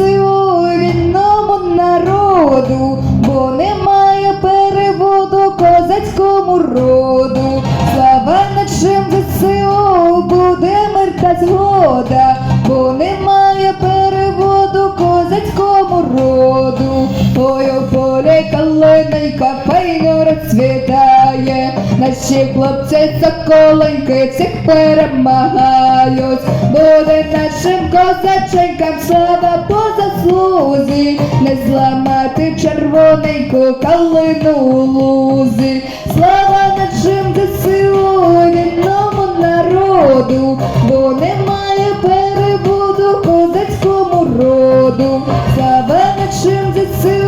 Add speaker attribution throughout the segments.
Speaker 1: ЗСУ вільному народу, бо немає переводу козацькому роду. Слава нашим ЗСУ, буде мир та згода, бо немає переводу козацькому роду. Калиненька файно розцвітає, наші хлопці соколеньки всіх перемагають. Буде нашим козаченькам слава по заслузі, не зламати червоненьку калину у лузі. Слава нашим ЗСУ, вільному народу, бо немає перебуду козацькому роду. Слава нашим ЗСУ,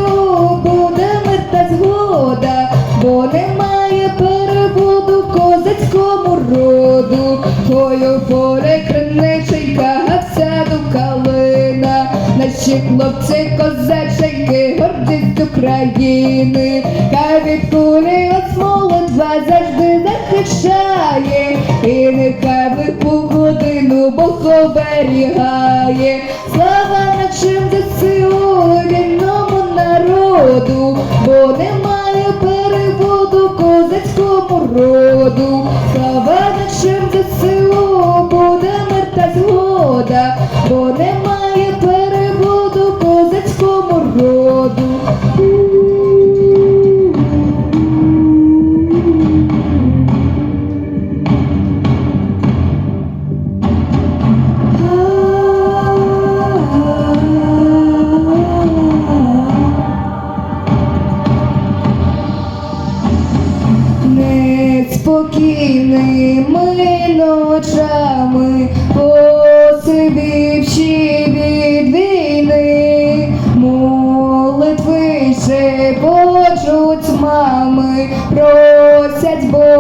Speaker 1: немає перебуду козацькому роду. У полі криниченька, а калина. Наші хлопці козаченьки, гордість України, хай від кулі от молодва завжди захищає, і нехай лиху годину Бог оберігає. Слава нашим ЗСУ, вільному народу, Неспокійними ночами, посивівши від війни, молитви шепочуть мами, просять Бога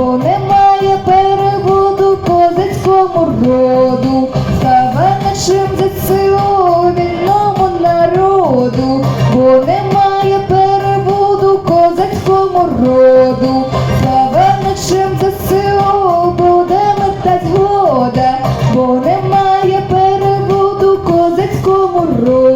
Speaker 1: бо немає переводу козацькому роду, Става нашим ЗСУ, вільному народу, бо немає переводу козацькому роду, Слава нашим ЗСУ, буде мета згода, бо немає переводу козацькому роду.